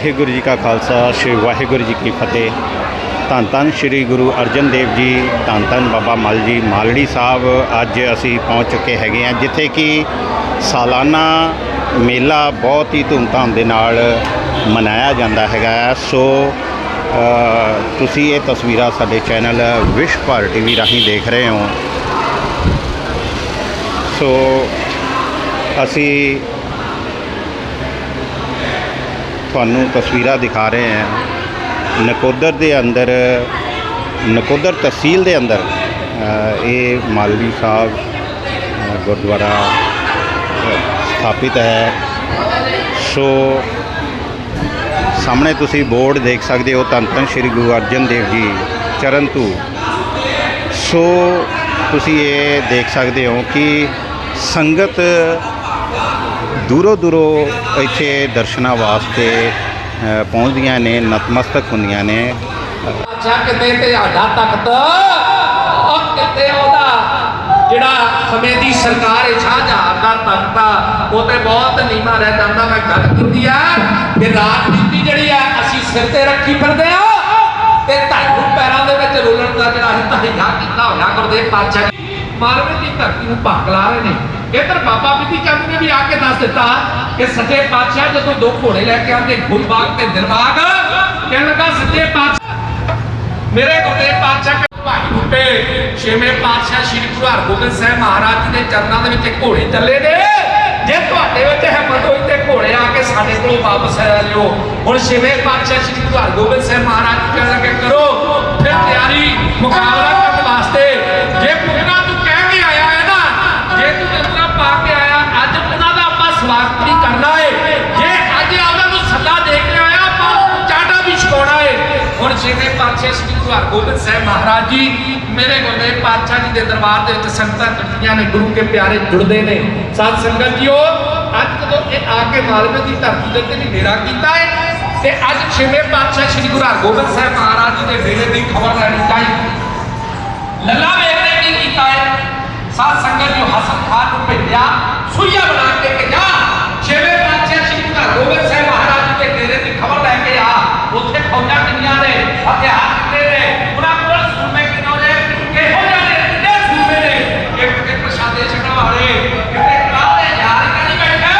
ਵਾਹਿਗੁਰੂ ਜੀ ਕਾ ਖਾਲਸਾ, ਸ੍ਰੀ ਵਾਹਿਗੁਰੂ ਜੀ ਕੀ ਫਤਿਹ। ਧੰਨ ਧੰਨ ਸ੍ਰੀ ਗੁਰੂ ਅਰਜਨ ਦੇਵ ਜੀ, ਧੰਨ ਧੰਨ ਬਾਬਾ ਮਲ ਜੀ ਮਾਲੜੀ ਸਾਹਿਬ, ਅੱਜ ਅਸੀਂ ਪਹੁੰਚ ਚੁੱਕੇ ਹੈਗੇ ਹਾਂ, ਜਿੱਥੇ ਕਿ ਸਾਲਾਨਾ ਮੇਲਾ ਬਹੁਤ ਹੀ ਧੂਮਧਾਮ ਦੇ ਨਾਲ ਮਨਾਇਆ ਜਾਂਦਾ ਹੈਗਾ। ਸੋ ਤੁਸੀਂ ਇਹ ਤਸਵੀਰਾਂ ਸਾਡੇ ਚੈਨਲ ਵਿਸ਼ ਭਰ ਟੀਵੀ ਰਾਹੀਂ ਦੇਖ ਰਹੇ ਹੋ। ਸੋ, ਅਸੀਂ ਤੁਹਾਨੂੰ ਤਸਵੀਰਾਂ ਦਿਖਾ ਰਹੇ ਹਾਂ। ਨਕੋਦਰ ਦੇ ਅੰਦਰ, ਨਕੋਦਰ ਤਹਿਸੀਲ ਦੇ ਅੰਦਰ ਇਹ ਮਾਲਵੀ ਸਾਹਿਬ ਗੁਰਦੁਆਰਾ ਸਥਾਪਿਤ ਹੈ। ਸੋ, ਸਾਹਮਣੇ ਤੁਸੀਂ ਬੋਰਡ ਦੇਖ ਸਕਦੇ ਹੋ, ਧੰਨ ਧੰਨ ਸ਼੍ਰੀ ਗੁਰੂ ਅਰਜਨ ਦੇਵ ਜੀ, ਚਰਨ ਧੂ। ਸੋ, ਤੁਸੀਂ ਇਹ ਦੇਖ ਸਕਦੇ ਹੋ ਕਿ ਸੰਗਤ ਦੂਰੋਂ ਦੂਰੋਂ ਇੱਥੇ ਦਰਸ਼ਨਾਂ ਵਾਸਤੇ ਪਹੁੰਚਦੀਆਂ ਨੇ, ਨਤਮਸਤਕ ਹੁੰਦੀਆਂ ਨੇ। ਅੱਛਾ ਕਿਤੇ ਤੇ ਆਡਾ ਤਖਤ ਉਹ ਕਿਤੇ ਉਹਦਾ। ਜਿਹੜਾ ਸਮੇਂ ਦੀ ਸਰਕਾਰ ਹੈ ਸ਼ਾਹਜਹਾਨ ਦਾ ਤਖਤ ਆ, ਉਹ ਤੇ ਬਹੁਤ ਨੀਵਾਂ ਰਹਿ ਜਾਂਦਾ। ਮੈਂ ਗੱਲ ਕੀਤੀ ਆ ਕਿ ਰਾਜਨੀਤੀ ਜਿਹੜੀ ਆ, ਅਸੀਂ ਸਿਰ ਤੇ ਰੱਖੀ ਫਿਰਦੇ ਆ ਤੇ ਤੁਹਾਨੂੰ ਪੈਰਾਂ ਦੇ ਵਿੱਚ ਰੋਲਣ ਦਾ ਜਿਹੜਾ ਅਸੀਂ ਤਹੀਆ ਕੀਤਾ ਹੋਇਆ, ਗੁਰਦੇਵ ਪਾਤਸ਼ਾਹ ਮਾਲਵੇ ਦੀ ਧਰਤੀ ਨੂੰ ਭੱਕ ਲਾ ਰਹੇ ਨੇ। ਇੱਧਰ ਬਾਬਾ ਬਿੱਦੀ ਚੰਦ ਨੇ ਵੀ ਆ ਕੇ ਦੱਸ ਦਿੱਤਾ ਕਿ ਸੱਚੇ ਪਾਤਸ਼ਾਹ ਜਦੋਂ ਦੋ ਘੋੜੇ ਲੈ ਕੇ ਆਂਦੇ ਗੁਲਬਾਗ ਤੇ ਦਿਲਬਾਗ ਕਹਿਣ ਲੱਗਾ, ਸੱਚੇ ਪਾਤਸ਼ਾਹ, ਮੇਰੇ ਗੁਰਦੇਵ ਪਾਤਸ਼ਾਹ ਭਾਈ ਬੁੱਟੇ, ਛੇਵੇਂ ਪਾਤਸ਼ਾਹ ਸ੍ਰੀ ਗੁਰੂ ਹਰਗੋਬਿੰਦ ਸਾਹਿਬ ਮਹਾਰਾਜ ਜੀ ਦੇ ਚਰਨਾਂ ਦੇ ਵਿੱਚ ਘੋੜੇ ਚੱਲੇ ਨੇ। ਜੇ ਤੁਹਾਡੇ ਵਿੱਚ ਹਿੰਮਤ ਹੋਈ ਤੇ ਘੋੜੇ ਆ ਕੇ ਸਾਡੇ ਕੋਲ ਵਾਪਸ ਲੈ ਲਿਓ ਹੁਣ ਛੇਵੇਂ ਪਾਤਸ਼ਾਹ ਸ੍ਰੀ ਗੁਰੂ ਹਰਗੋਬਿੰਦ ਸਾਹਿਬ ਮਹਾਰਾਜ ਜੀ ਕਹਿਣ ਲੱਗੇ, ਕਰੋ, ਫਿਰ ਤਿਆਰੀ, ਮੁਕਾਬਲਾ ਗੁਰੂ ਹਰਗੋਬਿੰਦ ਸਾਹਿਬ ਮਹਾਰਾਜ ਜੀ, ਮੇਰੇ ਗੁਰਦੇਵ ਪਾਤਸ਼ਾਹ ਜੀ ਦੇ ਦਰਬਾਰ ਦੇ ਵਿੱਚ ਸੰਗਤਾਂ ਇਕੱਠੀਆਂ ਨੇ, ਗੁਰੂ ਕੇ ਪਿਆਰੇ ਜੁੜਦੇ ਨੇ। ਸਾਧ ਸੰਗਤ ਜੀਓ, ਅੱਜ ਜਦੋਂ ਇਹ ਆ ਕੇ ਮਾਲਵੇ ਦੀ ਧਰਤੀ ਦੇ ਉੱਤੇ ਵੀ ਡੇਰਾ ਕੀਤਾ ਹੈ, ਤੇ ਅੱਜ ਛੇਵੇਂ ਪਾਤਸ਼ਾਹ ਸ੍ਰੀ ਗੁਰੂ ਹਰਗੋਬਿੰਦ ਸਾਹਿਬ ਮਹਾਰਾਜ ਜੀ ਦੇ ਡੇਰੇ ਦੀ ਖਬਰ ਲੈਣੀ ਚਾਹੀਦੀ ਲੱਲਾ ਵੇਖ ਨੇ ਕੀ ਕੀਤਾ ਹੈ? ਸਾਧ ਸੰਗਤ ਜੋ ਹਸਨ ਖਾਨ ਨੂੰ ਭੇਜਿਆ, ਸੁਈਆ ਬਣਾ ਕੇ ਕਿ ਜਾ ਛੇਵੇਂ ਪਾਤਸ਼ਾਹ ਸ੍ਰੀ ਗੁਰੂ ਹਰਗੋਬਿੰਦ ਸਾਹਿਬ ਮਹਾਰਾਜ ਜੀ ਦੇ ਡੇਰੇ ਦੀ ਖਬਰ ਲੈ ਕੇ ਆ ਉੱਥੇ ਫੌਜਾਂ ਕਿੰਨੀਆਂ ਨੇ ਹਥਿਆਰ ਕਿੰਨੇ ਨੇ ਉਹਨਾਂ ਕੋਲ ਸੂਮੇ ਕਿੰਨੇ ਨੇ ਕਿਹੋ ਜਿਹੇ ਨੇ ਕਿੰਨੇ ਸੂਮੇ ਨੇ ਇੱਕ ਕਿਤੇ ਪ੍ਰਸ਼ਾਦੇ ਛਕਣ ਵਾਲੇ ਕਿਤੇ ਕਾਹਦੇ ਯਾਰ ਕਰੀ ਬੈਠੇ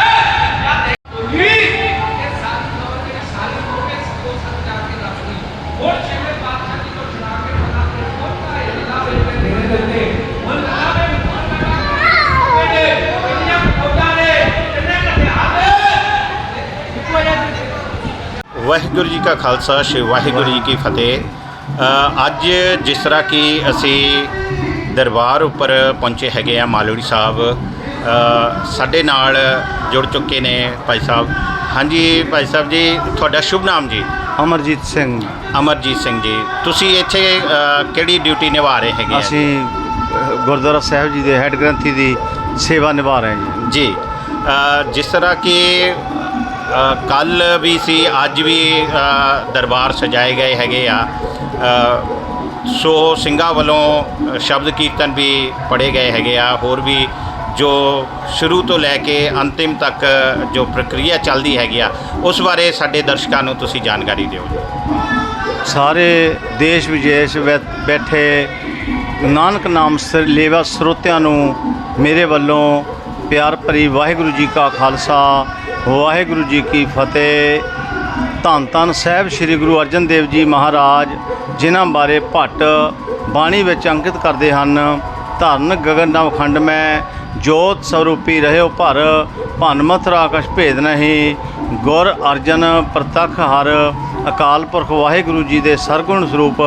ਜਾਂ ਦੇਖੋ ਜੀ ਇਹ ਸਾਰੀ ਲੋਕ ਜਿਹੜੀ ਸਾਰੀ ਲੋਕ ਇਸ ਕੋ ਸੱਚ ਜਾ ਕੇ ਰੱਖਦੀ ਹੋਰ ਛੇਵੇਂ ਪਾਤਸ਼ਾਹ ਜੀ ਤੋਂ ਛੁਡਾ ਕੇ ਬਣਾ ਕੇ ਪਹੁੰਚਾ ਇਹ ਲਾ ਵੇ ਡੇਰੇ ਦੇ ਉੱਤੇ ਹੁਣ ਲਾ ਵੇ ਕਿੰਨੇ ਕਿੰਨੀਆਂ ਫੌਜਾਂ ਨੇ ਕਿੰਨੇ ਹਥਿਆਰ ਨੇ ਵਾਹਿਗੁਰੂ ਜੀ ਕਾ ਖਾਲਸਾ ਸ੍ਰੀ ਵਾਹਿਗੁਰੂ ਜੀ ਕੀ ਫਤਿਹ। ਅੱਜ ਜਿਸ ਤਰ੍ਹਾਂ ਕਿ ਅਸੀਂ ਦਰਬਾਰ ਉੱਪਰ ਪਹੁੰਚੇ ਹੈਗੇ ਆ ਮਾਲੂੜੀ ਸਾਹਿਬ ਸਾਡੇ ਨਾਲ ਜੁੜ ਚੁੱਕੇ ਨੇ ਭਾਈ ਸਾਹਿਬ। ਹਾਂਜੀ ਭਾਈ ਸਾਹਿਬ ਜੀ ਤੁਹਾਡਾ ਸ਼ੁਭ ਨਾਮ ਜੀ? ਅਮਰਜੀਤ ਸਿੰਘ। ਅਮਰਜੀਤ ਸਿੰਘ ਜੀ ਤੁਸੀਂ ਇੱਥੇ ਕਿਹੜੀ ਡਿਊਟੀ ਨਿਭਾ ਰਹੇ ਹੈਗੇ ਅਸੀਂ ਗੁਰਦੁਆਰਾ ਸਾਹਿਬ ਜੀ ਦੇ ਹੈੱਡ ਗ੍ਰੰਥੀ ਦੀ ਸੇਵਾ ਨਿਭਾ ਰਹੇ ਹਾਂ ਜੀ। ਜੀ ਜਿਸ ਤਰ੍ਹਾਂ ਕਿ ਕੱਲ ਵੀ ਸੀ, ਅੱਜ ਵੀ ਦਰਬਾਰ ਸਜਾਏ ਗਏ ਹੈਗੇ ਆ। ਸੋ ਸਿੰਘਾਂ ਵੱਲੋਂ ਸ਼ਬਦ ਕੀਰਤਨ ਵੀ ਪੜ੍ਹੇ ਗਏ ਹੈਗੇ ਆ। ਹੋਰ ਵੀ ਜੋ ਸ਼ੁਰੂ ਤੋਂ ਲੈ ਕੇ ਅੰਤਿਮ ਤੱਕ ਜੋ ਪ੍ਰਕਿਰਿਆ ਚੱਲਦੀ ਹੈਗੀ ਆ, ਉਸ ਬਾਰੇ ਸਾਡੇ ਦਰਸ਼ਕਾਂ ਨੂੰ ਤੁਸੀਂ ਜਾਣਕਾਰੀ ਦਿਓ ਸਾਰੇ ਦੇਸ਼ ਵਿਦੇਸ਼ ਵਿੱਚ ਬੈਠੇ ਨਾਨਕ ਨਾਮ ਸਿਰ, ਲੇਵਾ ਸਰੋਤਿਆਂ ਨੂੰ ਮੇਰੇ ਵੱਲੋਂ ਪਿਆਰ ਭਰੀ ਵਾਹਿਗੁਰੂ ਜੀ ਕਾ ਖਾਲਸਾ ਵਾਹਿਗੁਰੂ ਜੀ ਕੀ ਫਤਿਹ। ਧੰਨ ਧੰਨ ਸਾਹਿਬ ਸ੍ਰੀ ਗੁਰੂ ਅਰਜਨ ਦੇਵ ਜੀ ਮਹਾਰਾਜ, ਜਿਨ੍ਹਾਂ ਬਾਰੇ ਭੱਟ ਬਾਣੀ ਵਿੱਚ ਅੰਕਿਤ ਕਰਦੇ ਹਨ। ਧਰਨ ਗਗਨ ਨਵ ਖੰਡ ਮੈਂ, ਜੋਤ ਸਰੂਪੀ ਰਹਿਓ ਭਰ, ਭਨ ਮਥੁਰਾ ਭੇਦ ਨਹੀਂ। ਗੁਰ ਅਰਜਨ ਪ੍ਰਤੱਖ ਹਰ, ਅਕਾਲ ਪੁਰਖ ਵਾਹਿਗੁਰੂ ਜੀ ਦੇ ਸਰਗੁਣ ਸਰੂਪ।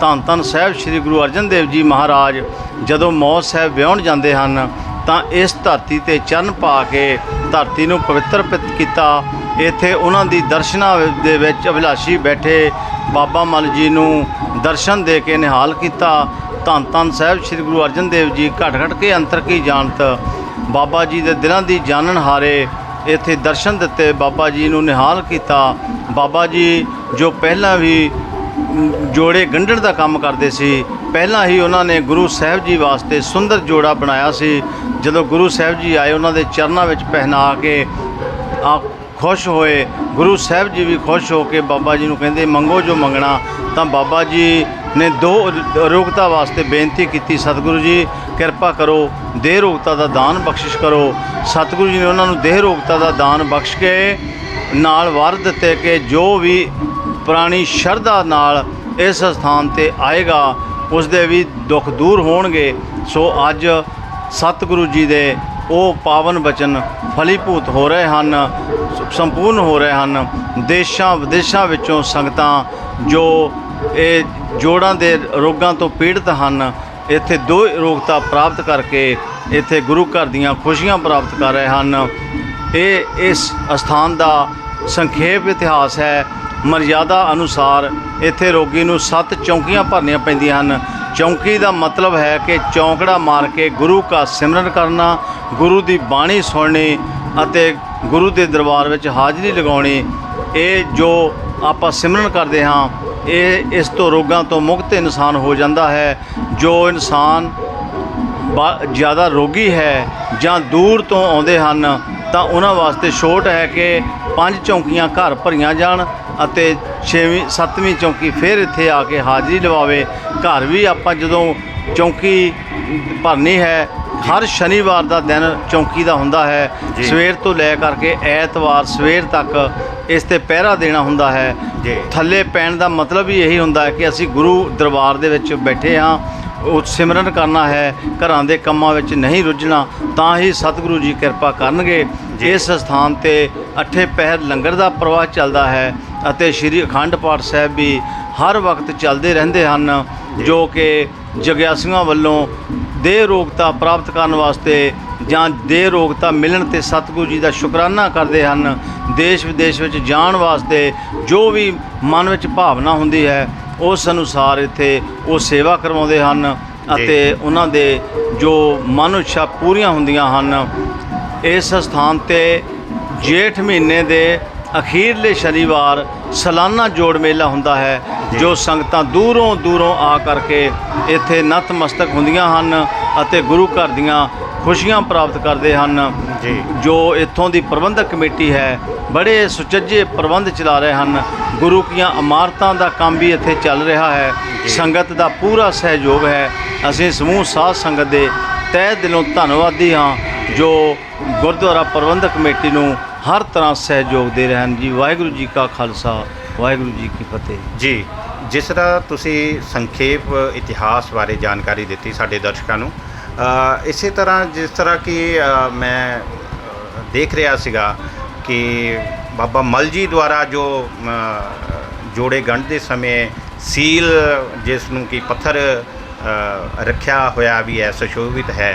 ਧੰਨ ਧੰਨ ਸਾਹਿਬ ਸ੍ਰੀ ਗੁਰੂ ਅਰਜਨ ਦੇਵ ਜੀ ਮਹਾਰਾਜ, ਜਦੋਂ ਮੌਤ ਸਾਹਿਬ ਵਿਆਹਣ ਜਾਂਦੇ ਹਨ ਤਾਂ ਇਸ ਧਰਤੀ ਤੇ ਚਰਨ ਪਾ ਕੇ ਧਰਤੀ ਨੂੰ ਪਵਿੱਤਰ ਕੀਤਾ। ਇੱਥੇ ਉਹਨਾਂ ਦੀ ਦਰਸ਼ਨਾਂ ਦੇ ਵਿੱਚ ਅਭਿਲਾਸ਼ੀ ਬੈਠੇ। ਬਾਬਾ ਮਲ ਜੀ ਨੂੰ ਦਰਸ਼ਨ ਦੇ ਕੇ ਨਿਹਾਲ ਕੀਤਾ। ਧੰਨ ਧੰਨ ਸਾਹਿਬ ਸ੍ਰੀ ਗੁਰੂ ਅਰਜਨ ਦੇਵ ਜੀ, ਘਟ ਘਟ ਕੇ ਅੰਤਰ ਕੀ ਜਾਣਤ। ਬਾਬਾ ਜੀ ਦੇ ਦਿਲਾਂ ਦੀ ਜਾਣਨ ਹਾਰੇ ਇੱਥੇ ਦਰਸ਼ਨ ਦਿੱਤੇ। ਬਾਬਾ ਜੀ ਨੂੰ ਨਿਹਾਲ ਕੀਤਾ। ਬਾਬਾ ਜੀ, ਜੋ ਪਹਿਲਾਂ ਵੀ ਜੋੜੇ ਗੰਢਣ ਦਾ ਕੰਮ ਕਰਦੇ ਸੀ। ਪਹਿਲਾਂ ਹੀ ਉਹਨਾਂ ਨੇ ਗੁਰੂ ਸਾਹਿਬ ਜੀ ਵਾਸਤੇ ਸੁੰਦਰ ਜੋੜਾ ਬਣਾਇਆ ਸੀ। ਜਦੋਂ ਗੁਰੂ ਸਾਹਿਬ ਜੀ ਆਏ, ਉਹਨਾਂ ਦੇ ਚਰਨਾਂ ਵਿੱਚ ਪਹਿਨਾ ਕੇ ਆ ਖੁਸ਼ ਹੋਏ। ਗੁਰੂ ਸਾਹਿਬ ਜੀ ਵੀ ਖੁਸ਼ ਹੋ ਕੇ ਬਾਬਾ ਜੀ ਨੂੰ ਕਹਿੰਦੇ, ਮੰਗੋ ਜੋ ਮੰਗਣਾ। ਤਾਂ ਬਾਬਾ ਜੀ ਨੇ ਦੋ ਰੋਗਤਾ ਵਾਸਤੇ ਬੇਨਤੀ ਕੀਤੀ, ਸਤਿਗੁਰੂ ਜੀ, ਕਿਰਪਾ ਕਰੋ, ਦੇਹ ਰੋਗਤਾ ਦਾ ਦਾਨ ਬਖਸ਼ਿਸ਼ ਕਰੋ। ਸਤਿਗੁਰੂ ਜੀ ਨੇ ਉਹਨਾਂ ਨੂੰ ਦੇਹ ਰੋਗਤਾ ਦਾ ਦਾਨ ਬਖਸ਼ ਕੇ ਨਾਲ ਵਰ ਦਿੱਤੇ ਕਿ ਜੋ ਵੀ ਪੁਰਾਣੀ ਸ਼ਰਧਾ ਨਾਲ ਇਸ ਸਥਾਨ ਤੇ ਆਏਗਾ ਉਸ ਦੇ ਵੀ ਦੁੱਖ ਦੂਰ ਹੋਣਗੇ। ਸੋ ਅੱਜ ਸਤਿਗੁਰੂ ਜੀ ਦੇ ਉਹ ਪਾਵਨ ਬਚਨ ਫਲੀਭੂਤ ਹੋ ਰਹੇ ਹਨ, ਸੰਪੂਰਨ ਹੋ ਰਹੇ ਹਨ। ਦੇਸ਼ਾਂ ਵਿਦੇਸ਼ਾਂ ਵਿੱਚੋਂ ਸੰਗਤਾਂ ਜੋ ਇਹ ਜੋੜਾਂ ਦੇ ਰੋਗਾਂ ਤੋਂ ਪੀੜਤ ਹਨ, ਇੱਥੇ ਦੋ ਰੋਗਤਾ ਪ੍ਰਾਪਤ ਕਰਕੇ ਇੱਥੇ ਗੁਰੂ ਘਰ ਦੀਆਂ ਖੁਸ਼ੀਆਂ ਪ੍ਰਾਪਤ ਕਰ ਰਹੇ ਹਨ। ਇਹ ਇਸ ਸਥਾਨ ਦਾ ਸੰਖੇਪ ਇਤਿਹਾਸ ਹੈ। ਮਰਜ਼ਾਦਾ ਅਨੁਸਾਰ ਇੱਥੇ ਰੋਗੀ ਨੂੰ ਸੱਤ ਚੌਂਕੀਆਂ ਭਰਨੀਆਂ ਪੈਂਦੀਆਂ ਹਨ। ਚੌਂਕੀ ਦਾ ਮਤਲਬ ਹੈ ਕਿ ਚੌਂਕੜਾ ਮਾਰ ਕੇ ਗੁਰੂ ਕਾ ਸਿਮਰਨ ਕਰਨਾ, ਗੁਰੂ ਦੀ ਬਾਣੀ ਸੁਣਨੀ ਅਤੇ ਗੁਰੂ ਦੇ ਦਰਬਾਰ ਵਿੱਚ ਹਾਜ਼ਰੀ ਲਗਾਉਣੀ। ਇਹ ਜੋ ਆਪਾਂ ਸਿਮਰਨ ਕਰਦੇ ਹਾਂ, ਇਹ ਇਸ ਤੋਂ ਰੋਗਾਂ ਤੋਂ ਮੁਕਤ ਇਨਸਾਨ ਹੋ ਜਾਂਦਾ ਹੈ। ਜੋ ਇਨਸਾਨ ਬਾ- ਜ਼ਿਆਦਾ ਰੋਗੀ ਹੈ ਜਾਂ ਦੂਰ ਤੋਂ ਆਉਂਦੇ ਹਨ, ਤਾਂ ਉਹਨਾਂ ਵਾਸਤੇ ਛੋਟ ਹੈ ਕਿ ਪੰਜ ਚੌਂਕੀਆਂ ਘਰ ਭਰੀਆਂ ਜਾਣ। ਅਤੇ ਛੇਵੀਂ ਸੱਤਵੀਂ ਚੌਂਕੀ ਫਿਰ ਇੱਥੇ ਆ ਕੇ ਹਾਜ਼ਰੀ ਲਵਾਵੇ ਘਰ ਵੀ ਆਪਾਂ ਜਦੋਂ ਚੌਂਕੀ ਭਰਨੀ ਹੈ ਹਰ ਸ਼ਨੀਵਾਰ ਦਾ ਦਿਨ ਚੌਂਕੀ ਦਾ ਹੁੰਦਾ ਹੈ। ਸਵੇਰ ਤੋਂ ਲੈ ਕਰਕੇ ਐਤਵਾਰ ਸਵੇਰ ਤੱਕ ਇਸ ਤੇ ਪਹਿਰਾ ਦੇਣਾ ਹੁੰਦਾ ਹੈ। ਥੱਲੇ ਪੈਣ ਦਾ ਮਤਲਬ ਹੀ ਇਹੀ ਹੁੰਦਾ ਹੈ ਕਿ ਅਸੀਂ ਗੁਰੂ ਦਰਬਾਰ ਦੇ ਵਿੱਚ ਬੈਠੇ ਹਾਂ ਉਹ ਸਿਮਰਨ ਕਰਨਾ ਹੈ ਘਰਾਂ ਦੇ ਕੰਮਾਂ ਵਿੱਚ ਨਹੀਂ ਰੁੱਝਣਾ ਤਾਂ ਹੀ ਸਤਿਗੁਰੂ ਜੀ ਕਿਰਪਾ ਕਰਨਗੇ। ਇਸ ਸਥਾਨ ਤੇ ਅੱਠੇ ਪਹਿਰ ਲੰਗਰ ਦਾ ਪ੍ਰਵਾਹ ਚੱਲਦਾ ਹੈ ਅਤੇ ਸ੍ਰੀ ਅਖੰਡ ਪਾਠ ਸਾਹਿਬ ਵੀ ਹਰ ਵਕਤ ਚੱਲਦੇ ਰਹਿੰਦੇ ਹਨ ਜੋ ਕਿ ਜਗਿਆਸੂਆਂ ਵੱਲੋਂ ਦੇਹ ਰੋਗਤਾ ਪ੍ਰਾਪਤ ਕਰਨ ਵਾਸਤੇ ਜਾਂ ਦੇਹ ਰੋਗਤਾ ਮਿਲਣ ਤੇ ਸਤਿਗੁਰੂ ਜੀ ਦਾ ਸ਼ੁਕਰਾਨਾ ਕਰਦੇ ਹਨ ਦੇਸ਼ ਵਿਦੇਸ਼ ਵਿੱਚ ਜਾਣ ਵਾਸਤੇ ਜੋ ਵੀ ਮਨ ਵਿੱਚ ਭਾਵਨਾ ਹੁੰਦੀ ਹੈ ਉਸ ਅਨੁਸਾਰ ਇੱਥੇ ਉਹ ਸੇਵਾ ਕਰਵਾਉਂਦੇ ਹਨ ਅਤੇ ਉਹਨਾਂ ਦੇ ਜੋ ਮਨ ਇੱਛਾ ਪੂਰੀਆਂ ਹੁੰਦੀਆਂ ਹਨ ਇਸ ਸਥਾਨ ਤੇ ਜੇਠ ਮਹੀਨੇ ਦੇ ਅਖੀਰਲੇ ਸ਼ਨੀਵਾਰ ਸਾਲਾਨਾ ਜੋੜ ਮੇਲਾ ਹੁੰਦਾ ਹੈ ਜੋ ਸੰਗਤਾਂ ਦੂਰੋਂ ਦੂਰੋਂ ਆ ਕਰਕੇ ਇੱਥੇ ਨਤਮਸਤਕ ਹੁੰਦੀਆਂ ਹਨ ਅਤੇ ਗੁਰੂ ਘਰ ਦੀਆਂ ਖੁਸ਼ੀਆਂ ਪ੍ਰਾਪਤ ਕਰਦੇ ਹਨ। ਜੀ। ਜੋ ਇੱਥੋਂ ਦੀ ਪ੍ਰਬੰਧਕ ਕਮੇਟੀ ਹੈ ਬੜੇ ਸੁਚੱਜੇ ਪ੍ਰਬੰਧ ਚਲਾ ਰਹੇ ਹਨ। ਗੁਰੂ ਕੀਆਂ ਇਮਾਰਤਾਂ ਦਾ ਕੰਮ ਵੀ ਇੱਥੇ ਚੱਲ ਰਿਹਾ ਹੈ। ਸੰਗਤ ਦਾ ਪੂਰਾ ਸਹਿਯੋਗ ਹੈ। ਅਸੀਂ ਸਮੂਹ ਸਾਧ ਸੰਗਤ ਦੇ ਤਹਿ ਦਿਲੋਂ ਧੰਨਵਾਦੀ ਹਾਂ ਜੋ ਗੁਰਦੁਆਰਾ ਪ੍ਰਬੰਧਕ ਕਮੇਟੀ ਨੂੰ ਹਰ ਤਰ੍ਹਾਂ ਸਹਿਯੋਗ ਦੇ ਰਹੇ ਹਨ ਜੀ। ਵਾਹਿਗੁਰੂ ਜੀ ਕਾ ਖਾਲਸਾ ਵਾਹਿਗੁਰੂ ਜੀ ਕੀ ਫਤਿਹ। ਜੀ ਜਿਸ ਤਰ੍ਹਾਂ ਤੁਸੀਂ ਸੰਖੇਪ ਇਤਿਹਾਸ ਬਾਰੇ ਜਾਣਕਾਰੀ ਦਿੱਤੀ ਸਾਡੇ ਦਰਸ਼ਕਾਂ ਨੂੰ ਅ, ਇਸੇ ਤਰ੍ਹਾਂ ਜਿਸ ਤਰ੍ਹਾਂ ਕਿ ਮੈਂ ਦੇਖ ਰਿਹਾ ਸੀਗਾ ਕਿ ਬਾਬਾ ਮਲ ਜੀ ਦੁਆਰਾ ਜੋ ਜੋੜੇ ਗੰਢ ਦੇ ਸਮੇਂ ਸੀਲ ਜਿਸ ਨੂੰ ਕਿ ਪੱਥਰ ਰੱਖਿਆ ਹੋਇਆ ਵੀ ਹੈ ਸੁਸ਼ੋਭਿਤ ਹੈ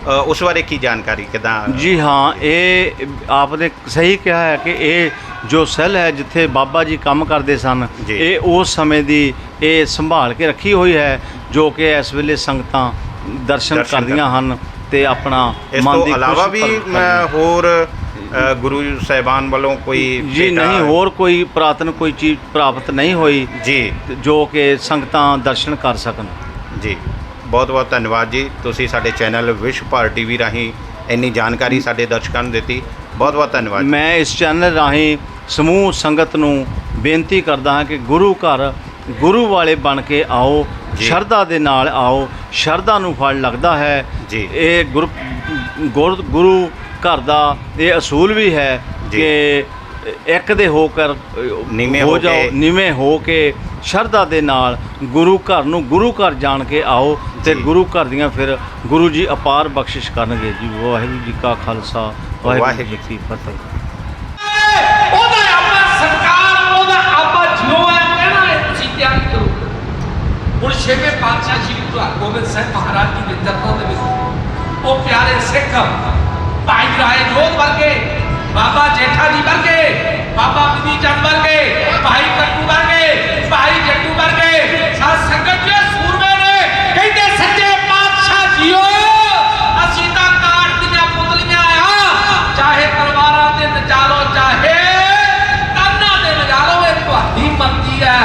ਅ, ਉਸ ਬਾਰੇ ਕੀ ਜਾਣਕਾਰੀ ਕਿਦਾਂ ਜੀ ਹਾਂ ਇਹ ਆਪਨੇ ਸਹੀ ਕਿਹਾ ਹੈ ਕਿ ਇਹ ਜੋ ਸੈੱਲ ਹੈ ਜਿੱਥੇ ਬਾਬਾ ਜੀ ਕੰਮ ਕਰਦੇ ਸਨ ਜੀ। ਇਹ ਉਸ ਸਮੇਂ ਦੀ ਇਹ ਸੰਭਾਲ ਕੇ ਰੱਖੀ ਹੋਈ ਹੈ ਜੋ ਕਿ ਇਸ ਵੇਲੇ ਸੰਗਤਾਂ ਦਰਸ਼ਨ ਦਰਸ਼ਨ ਕਰਦੀਆਂ ਹਨ ਤੇ ਆਪਣਾ ਇਸ ਮਨ ਤੋਂ ਦੀ ਇਲਾਵਾ ਖੁਸ਼ੀ ਵੀ ਪ੍ਰਗਟ ਮੈਂ। ਹੋਰ ਅ, ਗੁਰੂ ਸਾਹਿਬਾਨ ਵੱਲੋਂ ਕੋਈ ਜੀ ਭੇਟਾ- ਨਹੀਂ ਹੋਰ ਕੋਈ ਪ੍ਰਾਤਨ ਕੋਈ ਚੀਜ਼ ਪ੍ਰਾਪਤ ਨਹੀਂ ਹੋਈ ਜੀ ਜੋ ਕਿ ਸੰਗਤਾਂ ਦਰਸ਼ਨ ਕਰ ਸਕਣ ਜੀ ਬਹੁਤ ਬਹੁਤ ਧੰਨਵਾਦ ਜੀ ਤੁਸੀਂ ਸਾਡੇ ਚੈਨਲ ਵਿਸ਼ ਭਾਰ ਟੀਵੀ ਰਾਹੀਂ ਇੰਨੀ ਜਾਣਕਾਰੀ ਸਾਡੇ ਦਰਸ਼ਕਾਂ ਨੂੰ ਦਿੱਤੀ ਬਹੁਤ ਬਹੁਤ ਧੰਨਵਾਦ ਮੈਂ ਇਸ ਚੈਨਲ ਰਾਹੀਂ ਸਮੂਹ ਸੰਗਤ ਨੂੰ ਬੇਨਤੀ ਕਰਦਾ ਹਾਂ ਕਿ ਗੁਰੂ ਘਰ ਗੁਰੂ ਵਾਲੇ ਬਣ ਕੇ ਆਓ। ਸ਼ਰਧਾ ਦੇ ਨਾਲ ਆਓ ਸ਼ਰਧਾ ਨੂੰ ਫਲ ਲੱਗਦਾ ਹੈ ਜੀ। ਇਹ ਗੁਰ ਗੁਰ- ਘਰ ਦਾ ਇਹ ਅਸੂਲ ਵੀ ਹੈ। ਕਿ ਇੱਕ ਦੇ ਹੋ ਕਰ ਨੀਵੇਂ ਹੋ ਜਾਓ। ਨੀਵੇਂ ਹੋ ਕੇ ਸ਼ਰਧਾ ਦੇ ਨਾਲ ਗੁਰੂ ਘਰ ਨੂੰ ਗੁਰੂ ਘਰ ਜਾਣ ਕੇ ਆਓ ਤੇ। ਗੁਰੂ ਘਰ ਦੀਆਂ ਫਿਰ ਗੁਰੂ ਜੀ ਅਪਾਰ ਬਖਸ਼ਿਸ਼ ਕਰਨਗੇ ਜੀ ਵਾਹਿਗੁਰੂ ਜੀ ਕਾ ਖਾਲਸਾ ਵਾਹਿਗੁਰੂ ਜੀ ਕੀ ਫਤਿਹ ਉਹਦਾ ਆਪਣਾ ਸਰਕਾਰ ਉਹਦਾ ਆਪਾ ਜਿਉ ਹੈ ਕਹਿਣਾ ਹੈ ਤੁਸੀਂ ਤਿਆਰੀ ਕਰੋ ਹੁਣ ਛੇਵੇਂ ਪਾਤਸ਼ਾਹ ਸ਼੍ਰੀ ਗੁਰੂ ਹਰਗੋਬਿੰਦ ਸਾਹਿਬ ਮਹਾਰਾਜ ਜੀ ਦੇ ਚਰਨਾਂ ਦੇ ਵਿੱਚ ਉਹ ਪਿਆਰੇ ਸਿੱਖ ਭਾਈ ਰਾਏ ਜੋਤ ਵਰਗੇ ਬਾਬਾ ਜੇਠਾ ਜੀ ਵਰਗੇ ਬਾਬਾ ਬਿਧੀ ਚੰਦ ਵਰਗੇ ਭਾਈ ਕੱਟੂ ਵਰਗੇ ਭਾਈ ਜੱਟੂ ਵਰਗੇ ਸਾਧ ਸੰਗਤ ਜੀ ਸੂਰਮੇ ਨੇ ਕਹਿੰਦੇ, ਸੱਚੇ ਪਾਤਸ਼ਾਹ ਜੀਓ, ਅਸੀਂ ਤਾਂ ਕਾਟ ਦੀਆਂ ਪੁਤਲੀਆਂ ਆ। ਚਾਹੇ ਤਲਵਾਰਾਂ ਤੇ ਨਚਾਲੋ, ਚਾਹੇ ਤਾਨਾਂ ਦੇ ਨਚਾਲੋ ਇਹ ਤੁਹਾਡੀ ਮਰਜ਼ੀ ਹੈ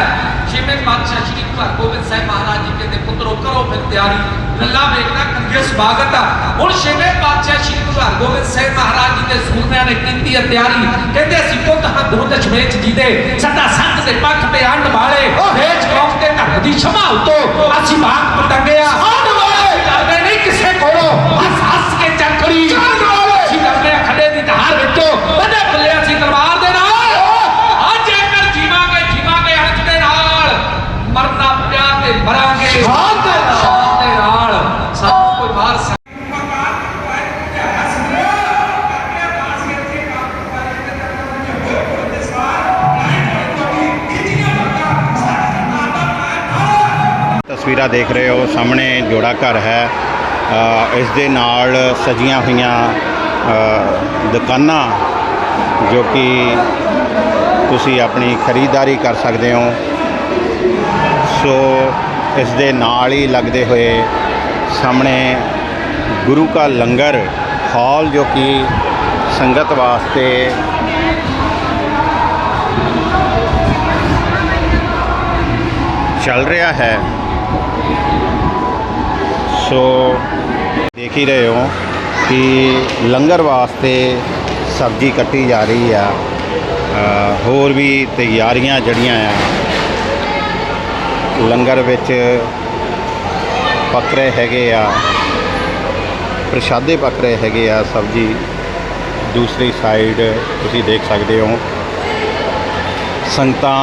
ਜਿਵੇਂ ਪਾਤਸ਼ਾਹ ਸ਼੍ਰੀ ਗੁਰੂ ਹਰਗੋਬਿੰਦ ਸਾਹਿਬ ਮਹਾਰਾਜ ਜੀ ਕਹਿੰਦੇ, ਪੁੱਤਰੋ, ਕਰੋ ਫਿਰ ਤਿਆਰੀ। ਗੱਲਾਂ ਵੇਖਦਾ ਕੰਗੇ ਸਵਾਗਤ ਆ ਹੁਣ ਛੇਵੇਂ ਪਾਤਸ਼ਾਹ ਸ਼੍ਰੀ ਗੁਰੂ ਹਰਗੋਬਿੰਦ ਸਾਹਿਬ ਮਹਾਰਾਜ ਜੀ ਦੇ ਦੇ ਸੂਰਮਿਆਂ ਨੇ ਕੀਤੀ ਹੈ ਤਿਆਰੀ। ਕਹਿੰਦੇ ਅਸੀਂ ਪੁੱਤ ਹਾਂ ਗੁਰੂ ਦਸ਼ਮੇਸ਼ ਜੀ ਦੇ ਸਦਾ ਸੰਤ ਦੇ ਪੱਖ ਤੇ ਅੰਡ ਵਾਲੇ। ਵੇਚ ਕੌਮ ਦੇ ਧਰਮ ਦੀ ਸੰਭਾਲ ਤੋਂ ਅਸੀਂ ਬਾਤ ਪਟੰਗਿਆ ਅੰਡ ਵਾਲੇ। ਡਰਦੇ ਨਹੀਂ ਕਿਸੇ ਕੋਲੋਂ। ਹੱਸ ਹੱਸ ਕੇ ਚੱਕਰੀ ਅਸੀਂ ਡਰਦੇ ਹਾਂ ਖੱਡੇ ਦੀ ਧਾਰ ਵਿੱਚੋਂ। ਬੰਦੇ ਫੁੱਲੇ ਤਸਵੀਰਾਂ ਦੇਖ ਰਹੇ ਹੋ, ਸਾਹਮਣੇ ਜੋੜਾ ਘਰ ਹੈ। ਇਸ ਦੇ ਨਾਲ ਸਜੀਆਂ ਹੋਈਆਂ ਦੁਕਾਨਾਂ ਜੋ ਕਿ ਤੁਸੀਂ ਆਪਣੀ ਖਰੀਦਦਾਰੀ ਕਰ ਸਕਦੇ ਹੋ। ਸੋ, ਇਸ ਦੇ ਨਾਲ ਹੀ ਲੱਗਦੇ ਹੋਏ ਸਾਹਮਣੇ ਗੁਰੂ ਕਾ ਲੰਗਰ ਹਾਲ ਜੋ ਕਿ ਸੰਗਤ ਵਾਸਤੇ ਚੱਲ ਰਿਹਾ ਹੈ। ਸੋ ਦੇਖ ਹੀ ਰਹੇ ਹੋ ਕਿ ਲੰਗਰ ਵਾਸਤੇ ਸਬਜ਼ੀ ਕੱਟੀ ਜਾ ਰਹੀ ਆ। ਹੋਰ ਵੀ ਤਿਆਰੀਆਂ ਜਿਹੜੀਆਂ ਆ। ਲੰਗਰ ਵਿੱਚ ਪੱਕ ਰਹੇ ਹੈਗੇ ਆ। ਪ੍ਰਸ਼ਾਦੇ ਪੱਕ ਰਹੇ ਹੈਗੇ ਆ ਸਬਜ਼ੀ। ਦੂਸਰੀ ਸਾਈਡ ਤੁਸੀਂ ਦੇਖ ਸਕਦੇ ਹੋ। ਸੰਗਤਾਂ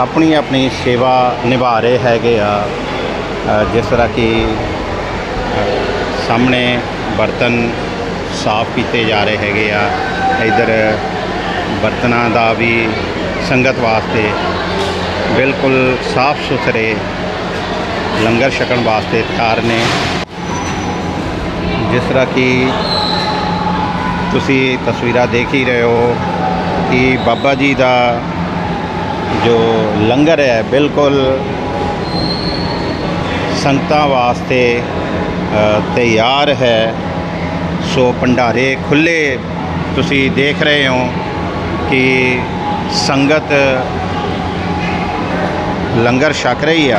ਆਪਣੀ ਆਪਣੀ ਸੇਵਾ ਨਿਭਾ ਰਹੇ ਹੈਗੇ ਆ। ਅ, ਜਿਸ ਤਰ੍ਹਾਂ ਕਿ ਸਾਹਮਣੇ ਬਰਤਨ ਸਾਫ਼ ਕੀਤੇ ਜਾ ਰਹੇ ਹੈਗੇ ਆ ਇਧਰ ਬਰਤਨਾਂ ਦਾ ਵੀ ਸੰਗਤ ਵਾਸਤੇ ਬਿਲਕੁਲ ਸਾਫ਼ ਸੁਥਰੇ ਲੰਗਰ ਛਕਣ ਵਾਸਤੇ ਤਿਆਰ ਨੇ। ਜਿਸ ਤਰ੍ਹਾਂ ਕਿ ਤੁਸੀਂ ਤਸਵੀਰਾਂ ਦੇਖ ਹੀ ਰਹੇ ਹੋ ਕਿ ਬਾਬਾ ਜੀ ਦਾ ਜੋ ਲੰਗਰ ਹੈ ਬਿਲਕੁਲ ਸੰਗਤਾਂ ਵਾਸਤੇ ਤਿਆਰ ਹੈ। ਸੋ ਭੰਡਾਰੇ ਖੁੱਲੇ ਤੁਸੀਂ ਦੇਖ ਰਹੇ ਹੋ ਕਿ ਸੰਗਤ ਲੰਗਰ ਛਕ ਰਹੀ ਆ।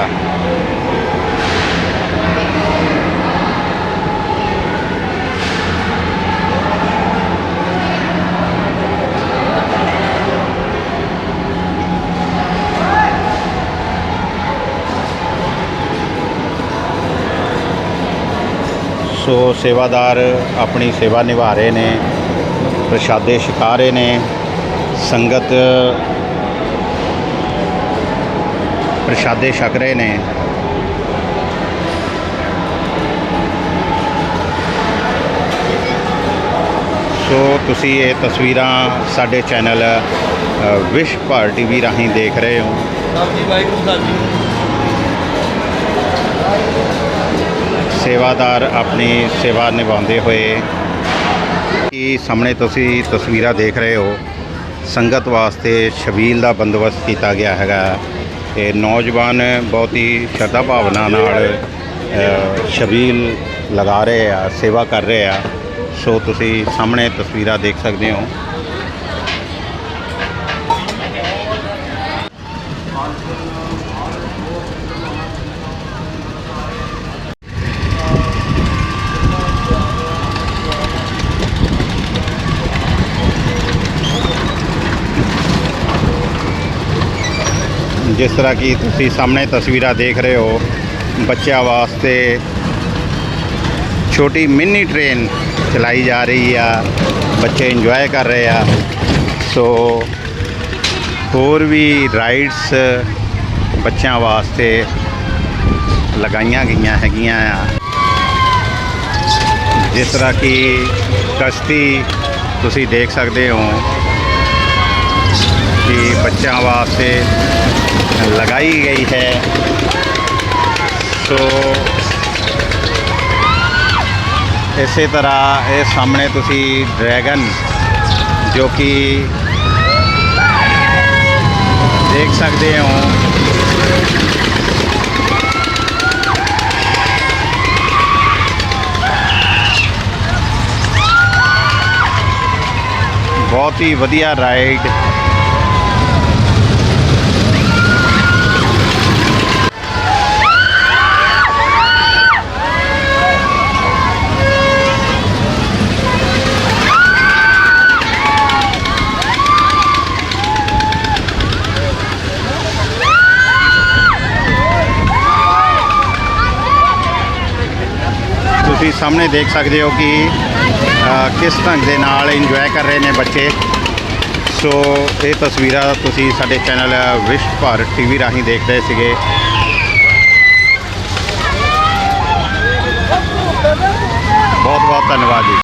ਸੋ ਸੇਵਾਦਾਰ ਆਪਣੀ ਸੇਵਾ ਨਿਭਾ ਰਹੇ ਨੇ ਪ੍ਰਸ਼ਾਦੇ ਛਕਾ ਰਹੇ ਨੇ ਸੰਗਤ ਪ੍ਰਸ਼ਾਦੇ ਛਕ ਰਹੇ ਨੇ। ਸੋ ਤੁਸੀਂ ਇਹ ਤਸਵੀਰਾਂ ਸਾਡੇ ਚੈਨਲ ਅ, ਵਿਸ਼ ਭਰ ਟੀਵੀ ਰਾਹੀਂ ਦੇਖ ਰਹੇ ਹੋ। ਸਾਹਿਬ ਜੀ ਵਾਹਿਗੁਰੂ ਸਾਹਿਬ ਜੀ ਸੇਵਾਦਾਰ ਆਪਣੀ ਸੇਵਾ ਨਿਭਾਉਂਦੇ ਹੋਏ ਕੀ ਸਾਹਮਣੇ ਤੁਸੀਂ ਤਸਵੀਰਾਂ ਦੇਖ ਰਹੇ ਹੋ? ਸੰਗਤ ਵਾਸਤੇ ਸ਼ਬੀਲ ਦਾ ਬੰਦੋਬਸਤ ਕੀਤਾ ਗਿਆ ਹੈਗਾ। ਤੇ ਨੌਜਵਾਨ ਬਹੁਤ ਹੀ ਸ਼ਰਧਾ ਭਾਵਨਾ ਨਾਲ ਸ਼ਬੀਲ ਲਗਾ ਰਹੇ ਆ, ਸੇਵਾ ਕਰ ਰਹੇ ਆ। ਸੋ ਤੁਸੀਂ ਸਾਹਮਣੇ ਤਸਵੀਰਾਂ ਦੇਖ ਸਕਦੇ ਹੋ। ਜਿਸ ਤਰ੍ਹਾਂ ਕਿ ਤੁਸੀਂ ਸਾਹਮਣੇ ਤਸਵੀਰਾਂ ਦੇਖ ਰਹੇ ਹੋ, ਬੱਚਿਆਂ ਵਾਸਤੇ ਛੋਟੀ ਮਿੰਨੀ ਟ੍ਰੇਨ ਚਲਾਈ ਜਾ ਰਹੀ ਆ, ਬੱਚੇ ਇੰਜੋਏ ਕਰ ਰਹੇ ਆ। ਸੋ ਹੋਰ ਵੀ ਰਾਈਡਸ ਬੱਚਿਆਂ ਵਾਸਤੇ ਲਗਾਈਆਂ ਗਈਆਂ ਹੈਗੀਆਂ ਆ। ਜਿਸ ਤਰ੍ਹਾਂ ਕਿ ਕਸ਼ਤੀ ਤੁਸੀਂ ਦੇਖ ਸਕਦੇ ਹੋ ਕਿ ਬੱਚਿਆਂ ਵਾਸਤੇ ਲਗਾਈ ਗਈ ਹੈ ਸੋ ਇਸੇ ਤਰ੍ਹਾਂ ਇਹ ਸਾਹਮਣੇ ਤੁਸੀਂ ਡਰੈਗਨ ਜੋ ਕਿ ਦੇਖ ਸਕਦੇ ਹੋ ਬਹੁਤ ਹੀ ਵਧੀਆ ਰਾਈਡ ਸਾਹਮਣੇ ਦੇਖ ਸਕਦੇ ਹੋ ਕਿ ਕਿਸ ਢੰਗ ਦੇ ਨਾਲ ਇੰਜੋਏ ਕਰ ਰਹੇ ਨੇ ਬੱਚੇ। ਸੋ ਇਹ ਤਸਵੀਰਾਂ ਤੁਸੀਂ ਸਾਡੇ ਚੈਨਲ ਵਿਸ਼ਵ ਭਾਰਤ ਟੀਵੀ ਰਾਹੀਂ ਦੇਖਦੇ ਸੀਗੇ। ਬਹੁਤ ਬਹੁਤ ਧੰਨਵਾਦ ਜੀ।